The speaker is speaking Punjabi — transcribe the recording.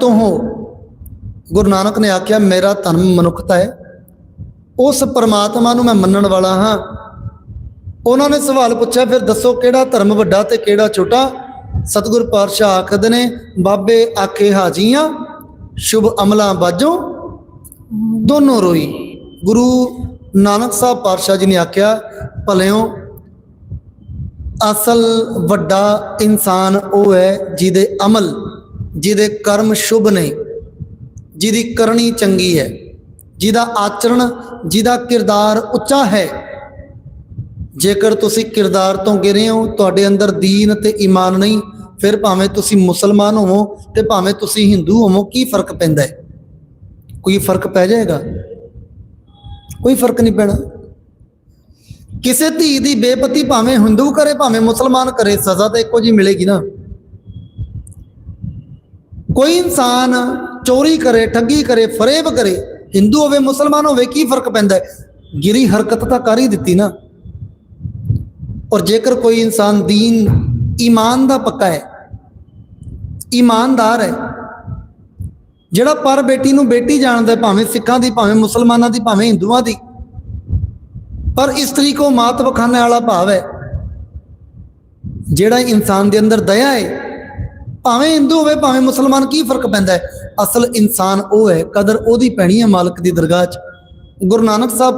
ਤੋਂ ਹੋ ਗੁਰੂ ਨਾਨਕ ਨੇ ਆਖਿਆ, ਮੇਰਾ ਧਰਮ ਮਨੁੱਖਤਾ ਹੈ। ਉਸ ਪਰਮਾਤਮਾ ਨੂੰ ਮੈਂ ਮੰਨਣ ਵਾਲਾ ਹਾਂ। ਉਹਨਾਂ ਨੇ ਸਵਾਲ ਪੁੱਛਿਆ, ਫਿਰ ਦੱਸੋ ਕਿਹੜਾ ਧਰਮ ਵੱਡਾ ਤੇ ਕਿਹੜਾ ਛੋਟਾ? ਸਤਿਗੁਰ ਪਾਤਸ਼ਾਹ ਆਖਦੇ ਨੇ, ਬਾਬੇ ਆਖੇ ਹਾਜੀਆਂ, ਸ਼ੁਭ ਅਮਲਾਂ ਬਾਜੋ ਦੋਨੋਂ ਰੋਈ। ਗੁਰੂ ਨਾਨਕ ਸਾਹਿਬ ਪਾਤਸ਼ਾਹ ਜੀ ਨੇ ਆਖਿਆ, ਭਲਿਓ, ਅਸਲ ਵੱਡਾ ਇਨਸਾਨ ਉਹ ਹੈ ਜਿਹਦੇ ਅਮਲ ਜਿਹਦੇ ਕਰਮ ਸ਼ੁਭ ਨੇ, ਜਿਹਦੀ ਕਰਨੀ ਚੰਗੀ ਹੈ, ਜਿਹਦਾ ਆਚਰਣ, ਜਿਹਦਾ ਕਿਰਦਾਰ ਉੱਚਾ ਹੈ। ਜੇਕਰ ਤੁਸੀਂ ਕਿਰਦਾਰ ਤੋਂ ਗਿਰੇ ਹੋ, ਤੁਹਾਡੇ ਅੰਦਰ ਦੀਨ ਤੇ ਈਮਾਨ ਨਹੀਂ, ਫਿਰ ਭਾਵੇਂ ਤੁਸੀਂ ਮੁਸਲਮਾਨ ਹੋਵੋ ਤੇ ਭਾਵੇਂ ਤੁਸੀਂ ਹਿੰਦੂ ਹੋਵੋ, ਕੀ ਫ਼ਰਕ ਪੈਂਦਾ ਹੈ? ਕੋਈ ਫ਼ਰਕ ਪੈ ਜਾਏਗਾ? ਕੋਈ ਫ਼ਰਕ ਨਹੀਂ ਪੈਣਾ। ਕਿਸੇ ਧੀ ਦੀ ਬੇਪਤੀ ਭਾਵੇਂ ਹਿੰਦੂ ਕਰੇ, ਭਾਵੇਂ ਮੁਸਲਮਾਨ ਕਰੇ, ਸਜ਼ਾ ਤਾਂ ਇੱਕੋ ਜੀ ਮਿਲੇਗੀ ਨਾ। ਕੋਈ ਇਨਸਾਨ ਚੋਰੀ ਕਰੇ, ਠੱਗੀ ਕਰੇ, ਫਰੇਬ ਕਰੇ, ਹਿੰਦੂ ਹੋਵੇ, ਮੁਸਲਮਾਨ ਹੋਵੇ, ਕੀ ਫ਼ਰਕ ਪੈਂਦਾ ਗਿਰੀ ਹਰਕਤ ਤਾਂ ਕਰ ਹੀ ਦਿੱਤੀ ਨਾ। ਔਰ ਜੇਕਰ ਕੋਈ ਇਨਸਾਨ ਦੀਨ, ਈਮਾਨ ਦਾ ਪੱਕਾ ਹੈ ਇਮਾਨਦਾਰ ਹੈ, ਜਿਹੜਾ ਪਰ ਬੇਟੀ ਨੂੰ ਬੇਟੀ ਜਾਣਦਾ ਭਾਵੇਂ ਸਿੱਖਾਂ ਦੀ, ਭਾਵੇਂ ਮੁਸਲਮਾਨਾਂ ਦੀ, ਭਾਵੇਂ ਹਿੰਦੂਆਂ ਦੀ, ਪਰ ਇਸਤਰੀ ਕੋ ਮਾਤ ਵਖਾਨੇ ਵਾਲਾ ਭਾਵ ਹੈ, ਜਿਹੜਾ ਇਨਸਾਨ ਦੇ ਅੰਦਰ ਦਇਆ ਹੈ ਭਾਵੇਂ ਹਿੰਦੂ ਹੋਵੇ, ਭਾਵੇਂ ਮੁਸਲਮਾਨ, ਕੀ ਫ਼ਰਕ ਪੈਂਦਾ ਹੈ? ਅਸਲ ਇਨਸਾਨ ਉਹ ਹੈ, ਕਦਰ ਉਹਦੀ ਪੈਣੀ ਹੈ ਮਾਲਕ ਦੀ ਦਰਗਾਹ 'ਚ। ਗੁਰੂ ਨਾਨਕ ਸਾਹਿਬ